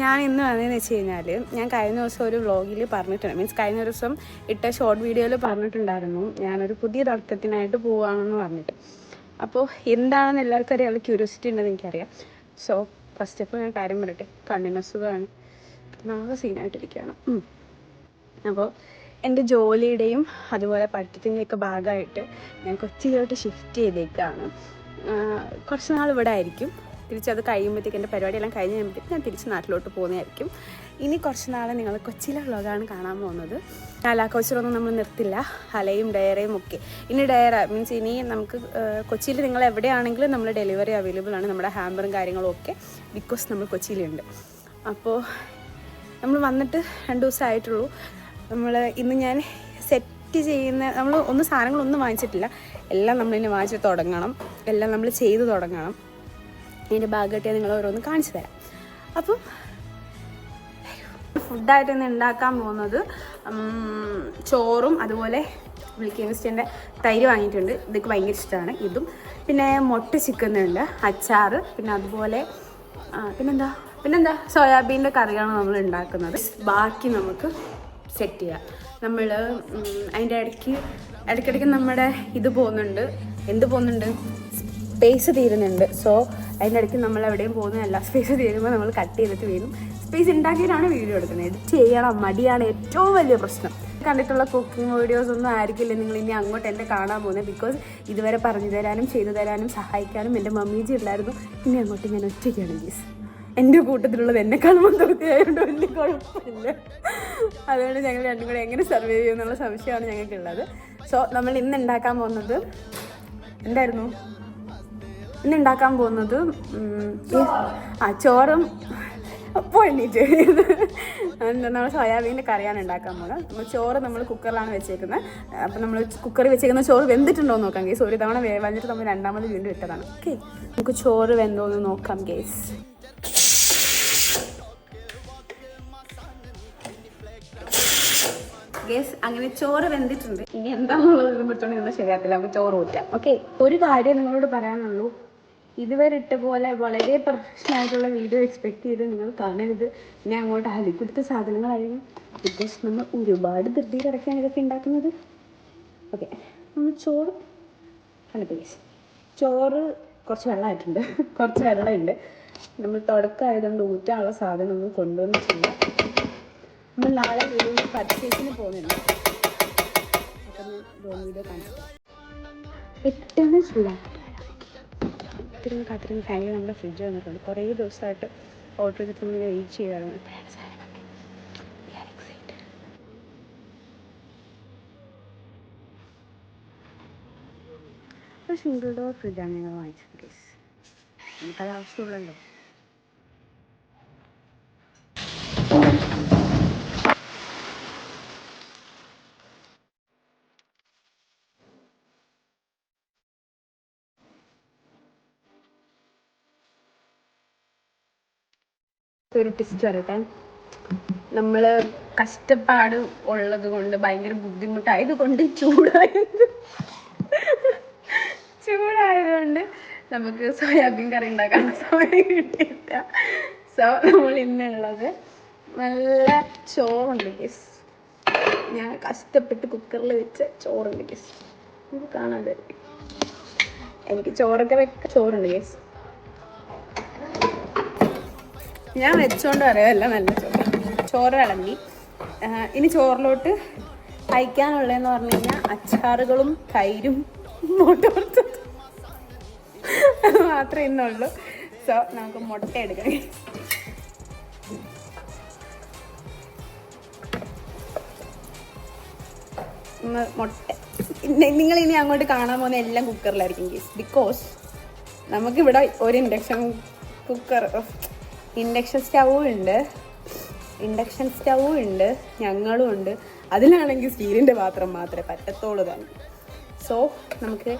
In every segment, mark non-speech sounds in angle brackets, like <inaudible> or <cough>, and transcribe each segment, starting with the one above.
ഞാൻ ഇന്ന് വന്നതെന്ന് വെച്ച് കഴിഞ്ഞാൽ ഞാൻ കഴിഞ്ഞ ദിവസം ഒരു വ്ളോഗിൽ പറഞ്ഞിട്ടുണ്ട്. മീൻസ് കഴിഞ്ഞ ദിവസം ഇട്ട ഷോർട്ട് വീഡിയോയിൽ പറഞ്ഞിട്ടുണ്ടായിരുന്നു. ഞാനൊരു പുതിയ നടത്തത്തിനായിട്ട് പോവുകയാണെന്ന് പറഞ്ഞിട്ട്. അപ്പോൾ എന്താണെന്ന് എല്ലാവർക്കും അറിയാനുള്ള ക്യൂരിയോസിറ്റി ഉണ്ടെന്ന് എനിക്കറിയാം. സോ ഫസ്റ്റ് ഓഫ് ഞാൻ കാര്യം പറയട്ടെ. കണ്ണിന് അസുഖമാണ്. നാളെ സീനായിട്ടിരിക്കുകയാണ്. അപ്പോൾ എന്റെ ജോലിയുടെയും അതുപോലെ പഠിത്തത്തിന്റെയൊക്കെ ഭാഗമായിട്ട് ഞാൻ കൊച്ചിയിലോട്ട് ഷിഫ്റ്റ് ചെയ്തേക്കാണ്. കുറച്ച് നാൾ ഇവിടെ ആയിരിക്കും. തിരിച്ചത് കഴിയുമ്പോഴത്തേക്ക് എന്റെ പരിപാടിയെല്ലാം കഴിഞ്ഞ് കഴിയുമ്പോഴത്തേക്ക് ഞാൻ തിരിച്ച് നാട്ടിലോട്ട് പോകുന്നതായിരിക്കും. ഇനി കുറച്ച് നാളെ നിങ്ങൾ കൊച്ചിയിലെ വ്ളോഗാണ് കാണാൻ പോകുന്നത്. കാലാക്കോച്ചറൊന്നും നമ്മൾ നിർത്തില്ല. അലയും ഡയറയും ഒക്കെ. ഇനി ഡയറ മീൻസ് ഇനി നമുക്ക് കൊച്ചിയിൽ നിങ്ങൾ എവിടെയാണെങ്കിലും നമ്മൾ ഡെലിവറി അവൈലബിൾ ആണ്. നമ്മുടെ ഹാമ്പറും കാര്യങ്ങളും ഒക്കെ ബിക്കോസ് നമ്മൾ കൊച്ചിയിലുണ്ട്. അപ്പോൾ നമ്മൾ വന്നിട്ട് രണ്ട് ദിവസമായിട്ടുള്ളൂ. നമ്മൾ ഇന്ന് ഞാൻ സെറ്റ് ചെയ്യുന്ന നമ്മൾ ഒന്നും സാധനങ്ങളൊന്നും വാങ്ങിച്ചിട്ടില്ല. എല്ലാം നമ്മളിനി വാങ്ങിച്ച് തുടങ്ങണം. എല്ലാം നമ്മൾ ചെയ്ത് തുടങ്ങണം. ഇതിന്റെ ഭാഗമായിട്ട് നിങ്ങൾ ഓരോന്ന് കാണിച്ചു തരാം. അപ്പം ഫുഡായിട്ട് ഇന്ന് ഉണ്ടാക്കാൻ പോകുന്നത് ചോറും അതുപോലെ വിളിക്കേമിസ്റ്റിന്റെ തൈര് വാങ്ങിയിട്ടുണ്ട്. ഇതൊക്കെ ഭയങ്കര ഇഷ്ടമാണ് ഇതും. പിന്നെ മുട്ട ചിക്കൻ അച്ചാർ പിന്നെ അതുപോലെ പിന്നെന്താ? പിന്നെന്താ? സോയാബീന്റെ കറിയാണ് നമ്മൾ ഉണ്ടാക്കുന്നത്. ബാക്കി നമുക്ക് സെറ്റ് ചെയ്യാം. നമ്മൾ അതിന്റെ ഇടയ്ക്ക് ഇടയ്ക്കിടയ്ക്ക് നമ്മുടെ ഇത് പോകുന്നുണ്ട്. എന്ത് പോകുന്നുണ്ട്? സ്പേസ് തീരുന്നുണ്ട്. സോ അതിന്റെ ഇടയ്ക്ക് നമ്മൾ എവിടെയും പോകുന്നതല്ല സ്പേസ് തീരുമ്പോൾ നമ്മൾ കട്ട് ചെയ്തിട്ട് വീഴും. സ്പേസ് ഉണ്ടാക്കിയിട്ടാണ് വീഡിയോ എടുക്കുന്നത്. എഡിറ്റ് ചെയ്യണം. മടിയാണ് ഏറ്റവും വലിയ പ്രശ്നം. കണ്ടിട്ടുള്ള കുക്കിംഗ് വീഡിയോസ് ഒന്നും ആയിരിക്കില്ല നിങ്ങൾ ഇനി അങ്ങോട്ട് എന്നെ കാണാൻ പോകുന്നത് ബിക്കോസ് ഇതുവരെ പറഞ്ഞു തരാനും ചെയ്തു തരാനും സഹായിക്കാനും എന്റെ മമ്മീജി ഉണ്ടായിരുന്നു ഇനി അങ്ങോട്ട് ഞാൻ ഒറ്റയ്ക്കാണ് ജീസ് എന്റെ കൂട്ടത്തിലുള്ളത് കാണുമ്പോൾ തൃപ്തിയായതുകൊണ്ട് വലിയ കുഴപ്പമില്ല. അതുകൊണ്ട് ഞങ്ങൾ രണ്ടും കൂടെ എങ്ങനെ സർവൈവ് ചെയ്യും എന്നുള്ള സംശയമാണ് ഞങ്ങൾക്കുള്ളത്. സോ നമ്മൾ ഇന്ന് ഉണ്ടാക്കാൻ പോകുന്നത് എന്തായിരുന്നു? ഇന്ന് ഉണ്ടാക്കാൻ പോകുന്നത് ആ ചോറും എന്താ നമ്മൾ സോയാബീന്റെ കറിയാണ് ഉണ്ടാക്കാൻ പോകുന്നത്. നമ്മൾ ചോറ് നമ്മൾ കുക്കറിലാണ് വെച്ചേക്കുന്നത്. അപ്പം നമ്മൾ കുക്കറിൽ വെച്ചേക്കുന്ന ചോറ് വെന്തിട്ടുണ്ടോ നോക്കാം ഗേസ് ഒരു തവണ വേവാഞ്ഞിട്ട് നമ്മൾ രണ്ടാമത് വീണ്ടും ഇട്ടതാണ്. ഓക്കെ നമുക്ക് ചോറ് വെന്തോ എന്ന് നോക്കാം ഗേസ് അങ്ങനെ ചോറ് വെന്തിട്ടുണ്ട്. ഇനി എന്താണെന്നുള്ളത് ഇടുമ്പോഴത്തോണ്ട് നിങ്ങൾ ശരിയാത്തില്ല നമുക്ക് ചോറ് ഊറ്റാം. ഓക്കെ ഒരു കാര്യം നിങ്ങളോട് പറയാനുള്ളൂ. ഇതുവരെ ഇട്ട പോലെ വളരെ പ്രൊഫഷണൽ ആയിട്ടുള്ള വീഡിയോ എക്സ്പെക്ട് ചെയ്ത് നിങ്ങൾ കാണരുത്. ഞാൻ അങ്ങോട്ട് അലിപ്പിടുത്ത സാധനങ്ങളായിരിക്കും. ബിക്കോസ് നമ്മൾ ഒരുപാട് ധൃതി കിടക്കാണ് ഇതൊക്കെ ഉണ്ടാക്കുന്നത്. ഓക്കെ നമ്മൾ ചോറ് അല്ല പ്ലീസ് ചോറ് കുറച്ച് വെള്ളമായിട്ടുണ്ട്. <laughs> കുറച്ച് വെള്ളമുണ്ട്. നമ്മൾ തുടക്കമായതുകൊണ്ട് ഊറ്റാനുള്ള സാധനം ഒന്നും കൊണ്ടുവന്നിട്ടില്ല നമ്മൾ നാളെ ഒരു പർച്ചേസിന് പോകുന്നുണ്ട്. വീഡിയോ കാണിച്ചു എട്ടാണ് ചൂടാക്കി. ഇത്രയും കാത്തിരുന്ന് ഫാനിൽ നമ്മുടെ ഫ്രിഡ്ജ് വന്നിട്ടുണ്ട്. കുറേ ദിവസമായിട്ട് ഓർഡർ ചെയ്തിട്ട് നമ്മൾ വെയിറ്റ് ചെയ്തായിരുന്നു ഒരു സിംഗിൾ ഡോർ ഫ്രിഡ്ജാണ് ഞങ്ങൾ വാങ്ങിച്ചത് ഗൈസ് നമുക്കത് ആവശ്യമുള്ളല്ലോ. ഒരു ടിസ്റ്റ് വരട്ടെ. കഷ്ടപ്പാട് ഉള്ളത് കൊണ്ട് ഭയങ്കര ബുദ്ധിമുട്ടായത് കൊണ്ട് ചൂടായത് <laughs> ചൂടായതുകൊണ്ട് നമുക്ക് സോയാബീൻ കറി ഉണ്ടാക്കാൻ സമയം കിട്ടിയില്ല. സോ നമ്മൾ ഇന്നുള്ളത് നല്ല ചോറുണ്ട് കേസ് ഞാൻ കഷ്ടപ്പെട്ട് കുക്കറിൽ വെച്ച ചോറുണ്ട് കേസ് നമുക്ക് കാണാൻ എനിക്ക് ചോറൊക്കെ വെക്ക ചോറുണ്ട് ഗസ് ഞാൻ വെച്ചോണ്ട് പറയാമല്ല നല്ല ചോറ്. ചോറ് ഇളങ്ങി ഇനി ചോറിലോട്ട് കഴിക്കാനുള്ളതെന്ന് പറഞ്ഞു കഴിഞ്ഞാൽ അച്ചാറുകളും തൈരും മുട്ട വറുത്തതും അത് മാത്രമേ ഇന്നുള്ളൂ. സോ നമുക്ക് മുട്ട എടുക്കാം. മുട്ട. നിങ്ങൾ ഇനി അങ്ങോട്ട് കാണാൻ പോകുന്ന എല്ലാം കുക്കറിലായിരിക്കും ബിക്കോസ് നമുക്കിവിടെ ഒരു ഇൻഡക്ഷൻ കുക്കർ ഇൻഡക്ഷൻ സ്റ്റൗവും ഉണ്ട്. ഇൻഡക്ഷൻ സ്റ്റൗവും ഉണ്ട്. ഞങ്ങളും ഉണ്ട്. അതിലാണെങ്കിൽ സ്റ്റീലിന്റെ പാത്രം മാത്രമേ പറ്റത്തുള്ളൂ തന്നെ. സോ നമുക്ക്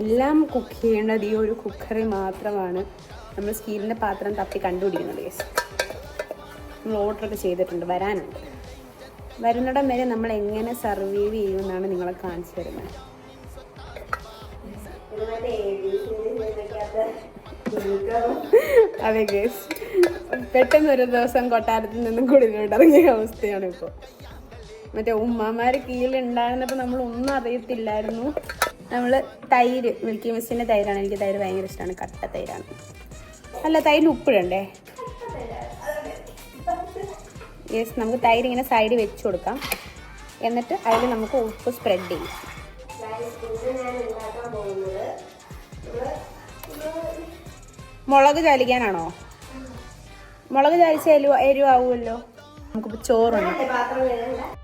എല്ലാം കുക്ക് ചെയ്യേണ്ടത് ഈ ഒരു കുക്കറിൽ മാത്രമാണ്. നമ്മൾ സ്റ്റീലിന്റെ പാത്രം തപ്പി കണ്ടുപിടിക്കുന്നത് കേസ് നമ്മൾ ഓർഡറൊക്കെ ചെയ്തിട്ടുണ്ട് വരാനുണ്ട്. വരുന്നിടം വരെ നമ്മൾ എങ്ങനെ സർവൈവ് ചെയ്യുമെന്നാണ് നിങ്ങളെ കാണിച്ചു തരുന്നത്. അതെ ഗേസ് പെട്ടെന്ന് ഒരു ദിവസം കൊട്ടാരത്തിൽ നിന്നും കുടിലോട്ട് ഇറങ്ങിയ അവസ്ഥയാണ് ഇപ്പോൾ മറ്റേ ഉമ്മമാര് കീഴിലുണ്ടായിരുന്നപ്പോൾ നമ്മൾ ഒന്നും അറിയത്തില്ലായിരുന്നു. നമ്മൾ തൈര് മിൽക്കി മിസ്സിന്റെ തൈരാണ്. എനിക്ക് തൈര് ഭയങ്കര ഇഷ്ടമാണ് കട്ട തൈരാണ്. അല്ല തൈര് ഉപ്പിടണ്ടേ? യെസ് നമുക്ക് തൈര് ഇങ്ങനെ സൈഡിൽ വെച്ച് കൊടുക്കാം. എന്നിട്ട് അതിൽ നമുക്ക് ഉപ്പ് സ്പ്രെഡ് ചെയ്യും. മുളക് ചാലിക്കാനാണോ? മുളക് ചാരിച്ച എരിവ് എരിവാകുമല്ലോ നമുക്കിപ്പോൾ ചോറുണ്ട്.